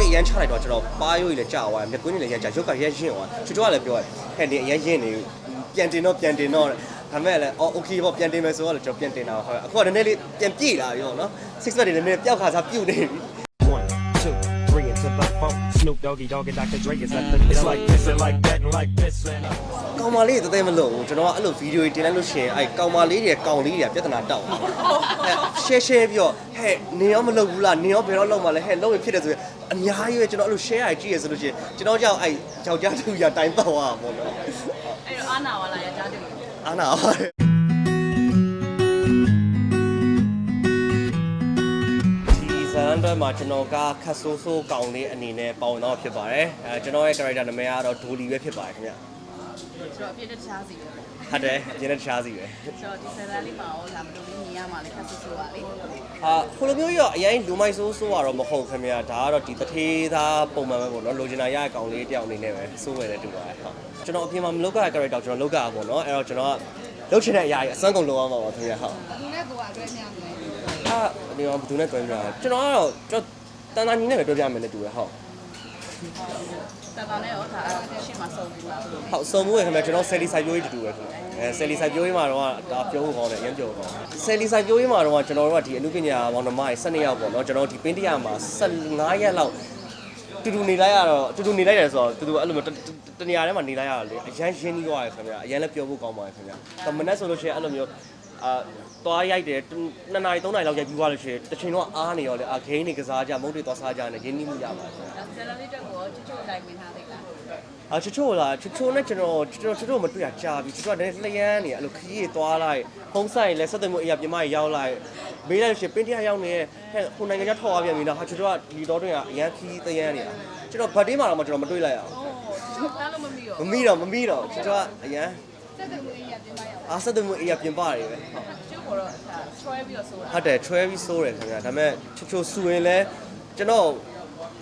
ိတ်အရန်ချလိုက်တော့ကျွန်တော်ပါရိုးကြီးလည်းကြာသွားတယ်မြကွင်းကြီးလည်းရန်ကြာရုပ်ကရန်ရှင်းသွားချူချူကလည်းပြောတယ်ဟဲ့နေအရန်ရှင်းနေပြန်တင်တော့ပြန်တင်တော့ဒါမဲ့လည်းအော်โอเคပေါ့ပြန်တင်မယ်ဆိုတော့လည်းကျွန်တော်ပြန်တင်တာဟုတ်အခုကနည်းနည်းလေးပြန်ပြေးလာပြီပေါ့နော် six pack တွေနည်းနည်းပျောက်ခါစားပြုတ်နေပြီ phone. Snoop Doggy Dogg and Dr. Dre is at the It's like this and like that and like this and uh. ကောင်မလေးတသေးမလို့ဘူးကျွန်တော်ကအဲ့လိုဗီဒီယိုတွေတင်လိုက်လို့ရှိရင်အဲ့ကောင်မလေးတွေကောင်လေးတွေကပြဿနာတောက်ဟဲ့ share share ပြီးတော့ဟဲ့နင်ရောမလုပ်ဘူးလားနင်ရောဘယ်တော့လုပ်မှလဲဟဲ့လုပ်ရင်ဖြစ်တယ်ဆိုရင်အများကြီးပဲကျွန်တော်အဲ့လို share ရကြည့်ရဆိုလို့ရှိရင်ကျွန်တော်ကြောက်အဲ့ယောက်ျားတူရတိုင်းတော့ရပါဘောနော်အဲ့တော့အာနာဝါလာရကြားတယ်အာနာပါတ ယ်ဒီဇန်အတွက်မှာကျွန်တော်ကခတ်ဆိုးဆိုးကောင်လေးအနေနဲ့ပေါဝင်တော့ဖြစ်ပါတယ်အဲကျွန်တော်ရဲ့ character နာမည်ကတော့ဒိုလီပဲဖြစ်ပါတယ်ခင်ဗျဆိုတော့အပြည့်တစ်ခြားစီပဲပေါ့ဟုတ်တယ်အရင်ကတခြားစီပဲဆိုတော့ဒီဆယ်တန်းလေးမှာရောလာမလို့လေးမြင်ရမှာလေခက်ဆူဆူပါလေအာဟိုလိုမျိုးရောအရင်လူမိုက်ဆိုးဆိုးကတော့မဟုတ်ခင်ဗျာဒါကတော့ဒီတထေးသားပုံမှန်ပဲပေါ့နော်လိုချင်တာရတဲ့ကောင်လေးတယောက်အနေနဲ့ပဲစိုးဝယ်တဲ့တူပါတယ်ဟုတ်ကျွန်တော်အပြင်မှာမလုပ်ရတဲ့ character ကျွန်တော်လုပ်ရတာပေါ့နော်အဲ့တော့ကျွန်တော်ကလုပ်ချင်တဲ့အရာကြီးအစမ်းကုန်လုပ်အောင်ပါပါခင်ဗျာဟုတ်သူနဲ့ကိုကအတွဲများမလဲ အာဒီမှာဘယ်သူနဲ့တွဲပြတာလဲကျွန်တော်ကတော့ကျွန်တော်တန်တန်ကြီးနဲ့ပဲတွဲပြမယ်နဲ့တူတယ်ဟုတ်တန်တန်နဲ့ရောဒါရှေ့မှာစုံပြီးလားဘယ်လိုဟုတ်စုံမှုရခင်ဗျာကျွန်တော်ဆယ်လီဆိုင်ပြိုးကြီးတူတူပဲခင်ဗျာအဲဆယ်လီဆိုင်ပြိုးကြီးမှာတော့ဒါပြောဖို့ကောင်းတယ်အရင်ပြောဖို့ကောင်းဆယ်လီဆိုင်ပြိုးကြီးမှာတော့ကျွန်တော်တို့ကဒီအမှုပညာမောင်နှမတွေ12ယောက်ပေါ့နော်ကျွန်တော်ဒီပင်းတရမှာ15ရက်လောက်တူတူနေလိုက်ရတော့တူတူနေလိုက်တယ်ဆိုတော့တူတူအဲ့လိုမျိုးတတနေရာထဲမှာနေလိုက်ရတော့လေအရန်ရင်းနှီးသွားရခင်ဗျာအရန်လည်းပြောဖို့ကောင်းပါတယ်ခင်ဗျာဒါမနေ့ဆိုလို့ရှိရင်အဲ့လိုမျိုး အာသွားရိုက်တယ်2နာရီ3နာရီလောက်ရိုက်ပြီးသွားလို့ရှိရင်တစ်ချိန်တော့အားနေရောလေအာဂိမ်းနေကစားကြမုတ်တွေသွားစားကြနေရင်းနှီးမှုရပါတယ်ခင်ဗျာဒါဆယ်တန်းလေးတက်ကိုချစ်ချိုတိုင်ပင်ထားသေးလားအာချစ်ချိုလားချစ်ချိုနဲ့ကျွန်တော်ကျွန်တော်ချစ်ချိုမတွေ့ရကြာပြီချစ်ချိုကလည်းလျန်းနေအဲ့လိုခရီးသွားလိုက်ဖုံးဆိုင်လဲဆက်သွယ်မှုအရာပြမကြီးရောက်လိုက်မေးလိုက်လို့ရှိရင်ပင်းတရားရောက်နေဟဲ့ဟိုနိုင်ငံခြားထောက်သွားပြန်ပြီနော်ဟာချစ်ချိုကဒီတော့တွင်ကအရန်ခရီးတရမ်းနေတာကျွန်တော်ဗတ်တေးမှာတော့ကျွန်တော်မတွေ့လိုက်ရအောင်အိုးတားလို့မမီရောမမီတော့မမီတော့ကျွန်တော်ကအရန် စက်တဲ့မှုကြီးရပြင်ပါရအောင်အားဆက်တဲ့မှုအရာပြင်ပတွေပဲကျုပ်ကတော့ဒါဆွဲပြီးတော့ဆိုတာဟုတ်တယ် trail ပြီးစိုးတယ်ခင်ဗျာဒါပေမဲ့ချိုချိုဆူရင်လဲကျွန်တော်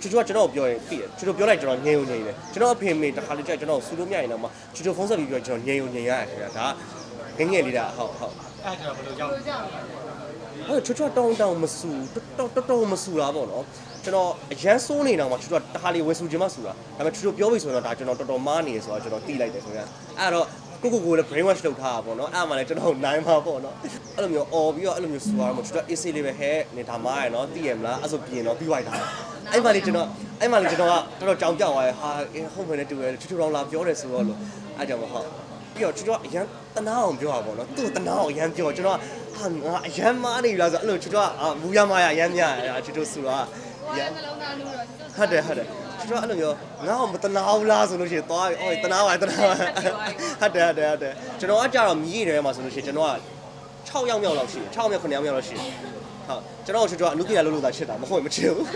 ချိုချိုကကျွန်တော်ပြောရင်သိတယ်ချိုချိုပြောလိုက်ကျွန်တော်ငြိမ်ုံငြိမ်တယ်ကျွန်တော်အဖေမေတခါလေကြာကျွန်တော်ဆူလို့မရရင်တော့မှချိုချိုဖုန်းဆက်ပြီးပြောကျွန်တော်ငြိမ်ုံငြိမ်ရတယ်ခင်ဗျာဒါငငယ်လေးတာဟုတ်ဟုတ်ကိုကြောက်ဟုတ်ချိုချိုတောင်းတောင်းမဆူတော်တော်တော်မဆူတာပေါ့နော်ကျွန်တော်အရန်စိုးနေတော့မှချိုချိုတခါလေးဝယ်ဆူခြင်းမဆူတာဒါပေမဲ့ချိုချိုပြောပြီဆိုတော့ဒါကျွန်တော်တော်တော်မားနေရဆိုတော့ကျွန်တော်သိလိုက်တယ်ခင်ဗျာအဲ့တော့ ကိုကိုကိုလည်း brain wash လုပ်ထားတာပေါ့နော်အဲ့မှလည်းကျွန်တော်နိုင်မှာပေါ့နော်အဲ့လိုမျိုးអော်ပြီးတော့အဲ့လိုမျိုးဆူရမှာကျွန်တော် AC လေးပဲဟဲ့နေဒါမားရယ်နော်သိရမလားအဲ့ဆိုပြင်တော့ပြီးသွားတာအဲ့မှလေးကျွန်တော်အဲ့မှလေးကျွန်တော်ကတော်တော်ကြောင်ပြောက်သွားရဟာဟုတ်မယ်နဲ့တူတယ်ချူချူတော်လာပြောတယ်ဆိုတော့လို့အဲ့ကြောင့်မဟုတ်ပြီးတော့ကျွန်တော်အရန်တနာအောင်ပြောတာပေါ့နော်သူ့တနာအောင်အရန်ပြောကျွန်တော်ဟာငါအရန်မားနေပြီလားဆိုအဲ့လိုကျွန်တော်ကမူရမားရအရန်များရချူချူဆူတော့ ဘာလဲနှလုံးသားလူတော့ကျွတ်ဟုတ်တယ်ဟုတ်တယ်ကျွန်တော်အဲ့လိုမျိုးငါ့ကိုမတနာဘူးလားဆိုလို့ရှိရင်သွားပြီအော်တနာပါတနာပါဟုတ်တယ်ဟုတ်တယ်ဟုတ်တယ်ကျွန်တော်ကကြတော့မြည်နေထဲမှာဆိုလို့ရှိရင်ကျွန်တော်က6ယောက်မြောက်လောက်ရှိတယ်6ယောက်9ယောက်မြောက်လောက်ရှိတယ်ဟုတ်ကျွန်တော်ကျွန်တော်အနုပညာလုံးလို့သာချစ်တာမဟုတ်ရင်မချစ်ဘူး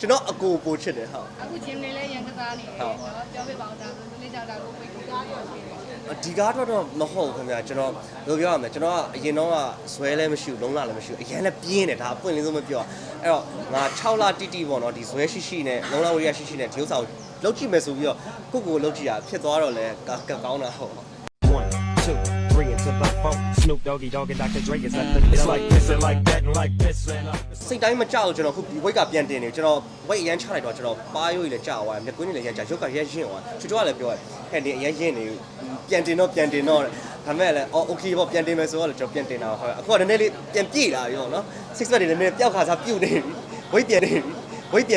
ကျွန်တော်အကိုပိုချစ်တယ်ဟုတ်အခုဂျင်းလေးလည်းရန်ကစားနေတယ်နော်ပြောပြပါဦးဒါဆိုသူလေးကြောက်တာကိုကိုကားရောရှိတယ် ဒီကားတော့တော့မဟုတ်ဘူးခင်ဗျာကျွန်တော်ဘယ်လိုပြောရမလဲကျွန်တော်ကအရင်တော့ကဇွဲလည်းမရှိဘူးလုံးလာလည်းမရှိဘူးအရင်လည်းပြင်းတယ်ဒါအပွင့်လင်းဆုံးမပြောအဲ့တော့ငါ6လတိတိပေါ့နော်ဒီဇွဲရှိရှိနဲ့လုံးလာဝရိယရှိရှိနဲ့ဒီဥစ္စာကိုလောက်ကြည့်မယ်ဆိုပြီးတော့ကိုကိုကိုလောက်ကြည့်တာဖြစ်သွားတော့လဲကကောင်းတာဟုတ် Snoop Doggy Dogg and Dr. Dre is at the It's like this and like that and like this and uh. စိတ်တိုင်းမကြောက်ကျွန်တော်ခုဒီ weight ကပြန်တင်နေကျွန်တော် weight အရန်ချလိုက်တော့ကျွန်တော်ပါရိုးကြီးလည်းကြာသွားတယ်မျက်ကွင်းကြီးလည်းရန်ကြာရုပ်ကရန်ရှင်းသွားချူချူကလည်းပြောတယ်ဟဲ့ဒီအရန်ရှင်းနေပြန်တင်တော့ပြန်တင်တော့ဒါမဲ့လည်းအော် okay ပေါ့ပြန်တင်မယ်ဆိုတော့လည်းကျွန်တော်ပြန်တင်တာဟုတ်အခုကနည်းနည်းလေးပြန်ပြေးလာပြီပေါ့နော် six pack တွေနည်းနည်းပျောက်ခါစားပြုတ်နေပြီ weight ပြန်နေပြီ weight ပြန်